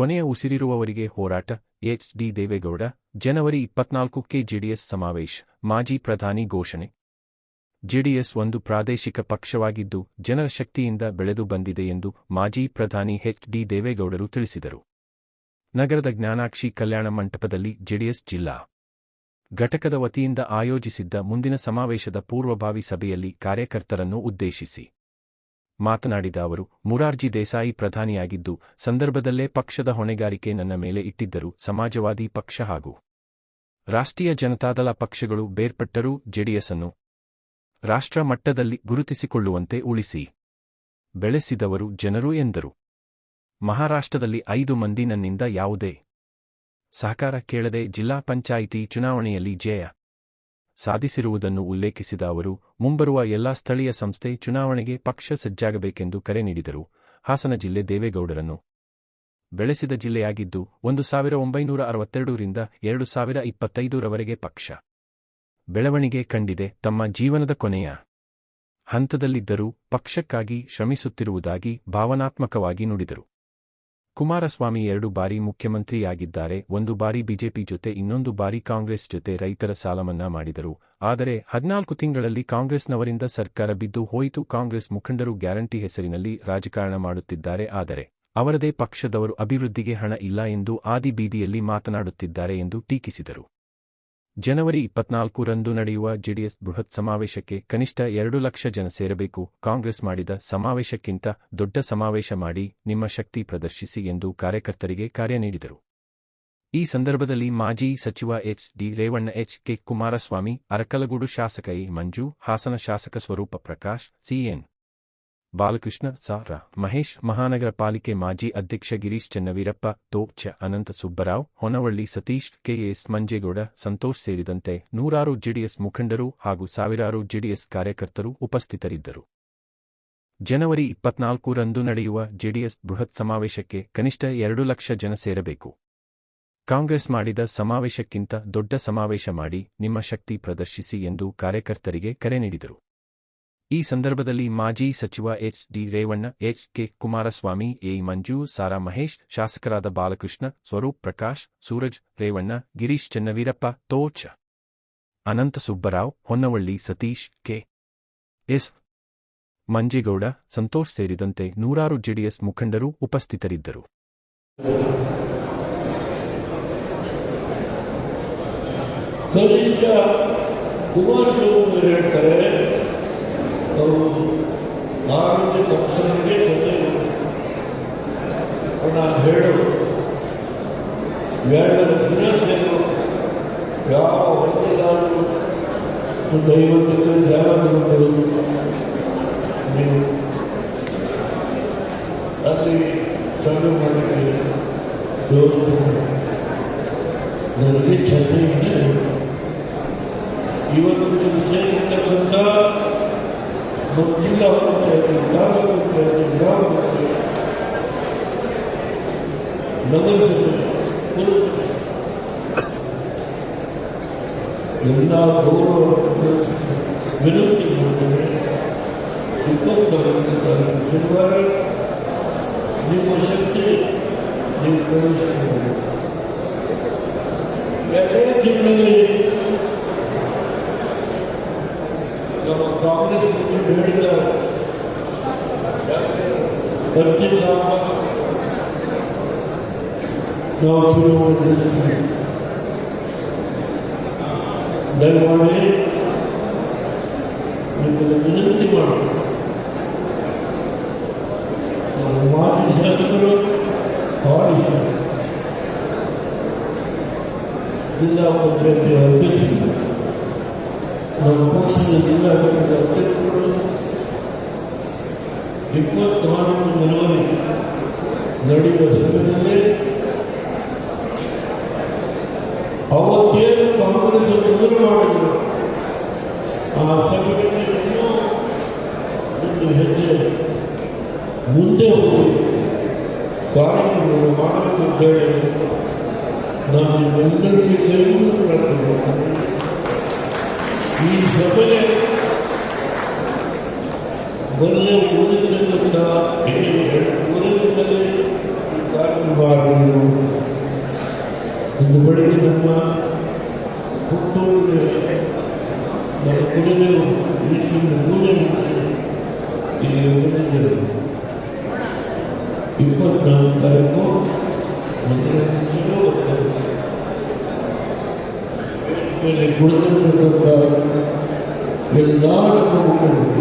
ಕೊನೆಯ ಉಸಿರಿರುವವರಿಗೆ ಹೋರಾಟ ಎಚ್ ಡಿ ದೇವೇಗೌಡ, ಜನವರಿ ಇಪ್ಪತ್ನಾಲ್ಕಕ್ಕೆ ಜೆಡಿಎಸ್ ಸಮಾವೇಶ, ಮಾಜಿ ಪ್ರಧಾನಿ ಘೋಷಣೆ. ಜೆಡಿಎಸ್ ಒಂದು ಪ್ರಾದೇಶಿಕ ಪಕ್ಷವಾಗಿದ್ದು, ಜನರ ಶಕ್ತಿಯಿಂದ ಬೆಳೆದು ಬಂದಿದೆ ಎಂದು ಮಾಜಿ ಪ್ರಧಾನಿ ಎಚ್ ಡಿ ದೇವೇಗೌಡರು ತಿಳಿಸಿದರು. ನಗರದ ಜ್ಞಾನಾಕ್ಷಿ ಕಲ್ಯಾಣ ಮಂಟಪದಲ್ಲಿ ಜೆಡಿಎಸ್ ಜಿಲ್ಲಾ ಘಟಕದ ವತಿಯಿಂದ ಆಯೋಜಿಸಿದ್ದ ಮುಂದಿನ ಸಮಾವೇಶದ ಪೂರ್ವಭಾವಿ ಸಭೆಯಲ್ಲಿ ಕಾರ್ಯಕರ್ತರನ್ನು ಉದ್ದೇಶಿಸಿ. ಮಾತನಾಡಿದ ಅವರು, ಮುರಾರ್ಜಿ ದೇಸಾಯಿ ಪ್ರಧಾನಿಯಾಗಿದ್ದು, ಸಂದರ್ಭದಲ್ಲೇ ಪಕ್ಷದ ಹೊಣೆಗಾರಿಕೆ ನನ್ನ ಮೇಲೆ ಇಟ್ಟಿದ್ದರು ಸಮಾಜವಾದಿ ಪಕ್ಷ ಹಾಗೂ ರಾಷ್ಟ್ರೀಯ ಜನತಾದಳ ಪಕ್ಷಗಳು ಬೇರ್ಪಟ್ಟರೂ ಜೆಡಿಎಸ್ಅನ್ನು ರಾಷ್ಟ್ರ ಮಟ್ಟದಲ್ಲಿ ಗುರುತಿಸಿಕೊಳ್ಳುವಂತೆ ಉಳಿಸಿ ಬೆಳೆಸಿದವರು ಜನರು ಎಂದರು. ಮಹಾರಾಷ್ಟ್ರದಲ್ಲಿ ಐದು ಮಂದಿ ನನ್ನಿಂದ ಯಾವುದೇ ಸಹಕಾರ ಕೇಳದೆ ಜಿಲ್ಲಾ ಪಂಚಾಯಿತಿ ಚುನಾವಣೆಯಲ್ಲಿ ಜಯ ಸಾಧಿಸಿರುವುದನ್ನು ಉಲ್ಲೇಖಿಸಿದ ಅವರು, ಮುಂಬರುವ ಎಲ್ಲಾ ಸ್ಥಳೀಯ ಸಂಸ್ಥೆ ಚುನಾವಣೆಗೆ ಪಕ್ಷ ಸಜ್ಜಾಗಬೇಕೆಂದು ಕರೆ ನೀಡಿದರು. ಹಾಸನ ಜಿಲ್ಲೆ ದೇವೇಗೌಡರನ್ನು ಬೆಳೆಸಿದ ಜಿಲ್ಲೆಯಾಗಿದ್ದು, ಒಂದು ಸಾವಿರ ಒಂಬೈನೂರ ಅರವತ್ತೆರಡರಿಂದ ಎರಡು ಸಾವಿರ ಇಪ್ಪತ್ತೈದರವರೆಗೆ ಪಕ್ಷ ಬೆಳವಣಿಗೆ ಕಂಡಿದೆ. ತಮ್ಮ ಜೀವನದ ಕೊನೆಯ ಹಂತದಲ್ಲಿದ್ದರೂ ಪಕ್ಷಕ್ಕಾಗಿ ಶ್ರಮಿಸುತ್ತಿರುವುದಾಗಿ ಭಾವನಾತ್ಮಕವಾಗಿ ನುಡಿದರು. ಕುಮಾರಸ್ವಾಮಿ ಎರಡು ಬಾರಿ ಮುಖ್ಯಮಂತ್ರಿಯಾಗಿದ್ದಾರೆ, ಒಂದು ಬಾರಿ ಬಿಜೆಪಿ ಜೊತೆ, ಇನ್ನೊಂದು ಬಾರಿ ಕಾಂಗ್ರೆಸ್ ಜೊತೆ ರೈತರ ಸಾಲಮನ್ನಾ ಮಾಡಿದರು. ಆದರೆ, ಹದಿನಾಲ್ಕು ತಿಂಗಳಲ್ಲಿ ಕಾಂಗ್ರೆಸ್ನವರಿಂದ ಸರ್ಕಾರ ಬಿದ್ದು ಹೋಯಿತು. ಕಾಂಗ್ರೆಸ್ ಮುಖಂಡರು ಗ್ಯಾರಂಟಿ ಹೆಸರಿನಲ್ಲಿ ರಾಜಕಾರಣ ಮಾಡುತ್ತಿದ್ದಾರೆ. ಆದರೆ, ಅವರದೇ ಪಕ್ಷದವರು ಅಭಿವೃದ್ಧಿಗೆ ಹಣ ಇಲ್ಲ ಎಂದು ಆದಿಬೀದಿಯಲ್ಲಿ ಮಾತನಾಡುತ್ತಿದ್ದಾರೆ ಎಂದು ಟೀಕಿಸಿದರು. ಜನವರಿ ಇಪ್ಪತ್ನಾಲ್ಕು ರಂದು ನಡೆಯುವ ಜೆಡಿಎಸ್ ಬೃಹತ್ ಸಮಾವೇಶಕ್ಕೆ ಕನಿಷ್ಠ ಎರಡು ಲಕ್ಷ ಜನ ಸೇರಬೇಕು. ಕಾಂಗ್ರೆಸ್ ಮಾಡಿದ ಸಮಾವೇಶಕ್ಕಿಂತ ದೊಡ್ಡ ಸಮಾವೇಶ ಮಾಡಿ ನಿಮ್ಮ ಶಕ್ತಿ ಪ್ರದರ್ಶಿಸಿ ಎಂದು ಕಾರ್ಯಕರ್ತರಿಗೆ ಕಾರ್ಯ ನೀಡಿದರು. ಈ ಸಂದರ್ಭದಲ್ಲಿ ಮಾಜಿ ಸಚಿವ H. D. Revanna, H. K. Kumaraswamy, Arakalagudu ಶಾಸಕ ಎ. ಮಂಜು, ಹಾಸನ ಶಾಸಕ ಸ್ವರೂಪ ಪ್ರಕಾಶ್ ಸಿಎನ್ ಬಾಲಕೃಷ್ಣ ಸಾರ, ಮಹೇಶ್ ಮಹಾನಗರ ಪಾಲಿಕೆ ಮಾಜಿ ಅಧ್ಯಕ್ಷ ಗಿರೀಶ್ ಚನ್ನವೀರಪ್ಪ ತೋಚ ಅನಂತ ಸುಬ್ಬರಾವ್, ಹೊನವಳ್ಳಿ ಸತೀಶ್, ಕೆಎಸ್ ಮಂಜೇಗೌಡ, ಸಂತೋಷ್ ಸೇರಿದಂತೆ ನೂರಾರು ಜೆಡಿಎಸ್ ಮುಖಂಡರು ಹಾಗೂ ಸಾವಿರಾರು ಜೆಡಿಎಸ್ ಕಾರ್ಯಕರ್ತರು ಉಪಸ್ಥಿತರಿದ್ದರು. ಜನವರಿ ಇಪ್ಪತ್ನಾಲ್ಕು ರಂದು ನಡೆಯುವ ಜೆಡಿಎಸ್ ಬೃಹತ್ ಸಮಾವೇಶಕ್ಕೆ ಕನಿಷ್ಠ ಎರಡು ಲಕ್ಷ ಜನ ಸೇರಬೇಕು. ಕಾಂಗ್ರೆಸ್ ಮಾಡಿದ ಸಮಾವೇಶಕ್ಕಿಂತ ದೊಡ್ಡ ಸಮಾವೇಶ ಮಾಡಿ ನಿಮ್ಮ ಶಕ್ತಿ ಪ್ರದರ್ಶಿಸಿ ಎಂದು ಕಾರ್ಯಕರ್ತರಿಗೆ ಕರೆ ನೀಡಿದರು. ಈ ಸಂದರ್ಭದಲ್ಲಿ ಮಾಜಿ ಸಚಿವ H. D. Revanna, H. K. Kumaraswamy, A. Manju, Sara Mahesh, ಶಾಸಕರಾದ ಬಾಲಕೃಷ್ಣ, ಸ್ವರೂಪ್ ಪ್ರಕಾಶ್, ಸೂರಜ್ ರೇವಣ್ಣ, ಗಿರೀಶ್ ಚನ್ನವೀರಪ್ಪ ತೋಚ ಅನಂತ ಸುಬ್ಬರಾವ್, ಹೊನ್ನವಳ್ಳಿ ಸತೀಶ್, ಕೆ. ಎಸ್. ಮಂಜೇಗೌಡ, ಸಂತೋಷ್ ಸೇರಿದಂತೆ ನೂರಾರು ಜೆಡಿಎಸ್ ಮುಖಂಡರು ಉಪಸ್ಥಿತರಿದ್ದರು. ಕುಮಾರಸ್ವಾಮಿ ಹೇಳ್ತಾರೆ ಅವರು ಆರೋಗ್ಯ ತಪ್ಪಿಸಲಿಕ್ಕೆ ನಾನು ಹೇಳು ಯಾವ ಹೊಂದಿದಾರರು ಒಂದು ಐವತ್ತು ಎಕರೆ ಜಾಗ ತಗೊಂಡು ಅಲ್ಲಿ ಸಣ್ಣ ಮಾಡಲಿಕ್ಕೆ ವ್ಯವಸ್ಥೆ ಮಾಡಿ ನನಗೆ ಚೆನ್ನೈಯಿಂದ ಇವತ್ತು ನೀವು ಸೇರಿರ್ತಕ್ಕಂಥ ನಮ್ಮ ಜಿಲ್ಲಾ ಪಂಚಾಯತಿ ತಾಲೂಕು ಪಂಚಾಯತಿ ಗ್ರಾಮ ಪಂಚಾಯತಿ ನಗರಸಭೆ ಪುರಸಭೆ ಎಲ್ಲ ಗೌರವ ಪ್ರದರ್ಶನ ವಿನಂತಿ ಮಾಡ್ತೇನೆ ಇಪ್ಪತ್ತೊಂಬತ್ತು ತಾರೀಕು ಶನಿವಾರ ನಿಮ್ಮ ಶಕ್ತಿ ನೀವು ಪ್ರದರ್ಶನ ಮಾಡಿ ಎರಡೇ ತಿಂಗಳಲ್ಲಿ ನಮ್ಮ ಕಾಂಗ್ರೆಸ್ ಮುಖಂಡರು ಹೇಳಿದ್ದಾರೆ ಖರ್ಚಿಲ್ಲಪ್ಪ ನಾವು ಚುನಾವಣೆ ನಡೆಸ್ತೀವಿ ದಯಮಾಡಿ ನಿಮ್ಮಲ್ಲಿ ವಿನಂತಿ ಮಾಡಿ ನಮ್ಮ ಮಾಜಿ ಶಾಸಕರು ಹಾಲಿ ಶಾಸಕರು ಜಿಲ್ಲಾ ಪಂಚಾಯತಿ ಅಧ್ಯಕ್ಷರು ನಮ್ಮ ಪಕ್ಷದ ಜಿಲ್ಲಾ ಘಟಕದ ಅಧ್ಯಕ್ಷರು ಇಪ್ಪತ್ನಾಲ್ಕು ಜನವರಿ ನಡೆಯುವ ಸಭೆಯಲ್ಲಿ ಅವತ್ತೇನು ಕಾಂಗ್ರೆಸ್ ಮೊದಲು ಮಾಡಿದರು ಆ ಸಭೆಯಲ್ಲಿ ಇನ್ನೂ ಒಂದು ಹೆಜ್ಜೆ ಮುಂದೆ ಹೋಗಿ ಕಾರ್ಯಕ್ರಮವನ್ನು ಮಾಡಬೇಕು ಅಂತ ಹೇಳಿ ನಾನು ನಿಮ್ಮೆಲ್ಲರಿಗೆ ಕೈಗೊಂಡು ಪ್ರಾರ್ಥನೆ ಮಾಡ್ತೇನೆ ಈ ಸಭೆಗೆ ಮೊನ್ನೆ ಊರಿದ್ದಕ್ಕಿಂತ ಊರಿನಿಂದಲೇ ಈ ಕಾರ್ಯಕ್ರಮವನ್ನು ಇಂದು ಬೆಳಗ್ಗೆ ನಮ್ಮ ಹುಟ್ಟೂರಿನ ನಮ್ಮ ಕುಲದೇವರು ಈಶ್ವರನ ಪೂಜೆ ಮುಗಿಸಿ ಇಲ್ಲಿ ಇಪ್ಪತ್ನಾಲ್ಕು ತಾರೀಕು ಮೇಲೆ ಕುಳಿತಿರ್ತಕ್ಕಂಥ ಎಲ್ಲ ನಮ್ಮ ಮುಖಂಡರು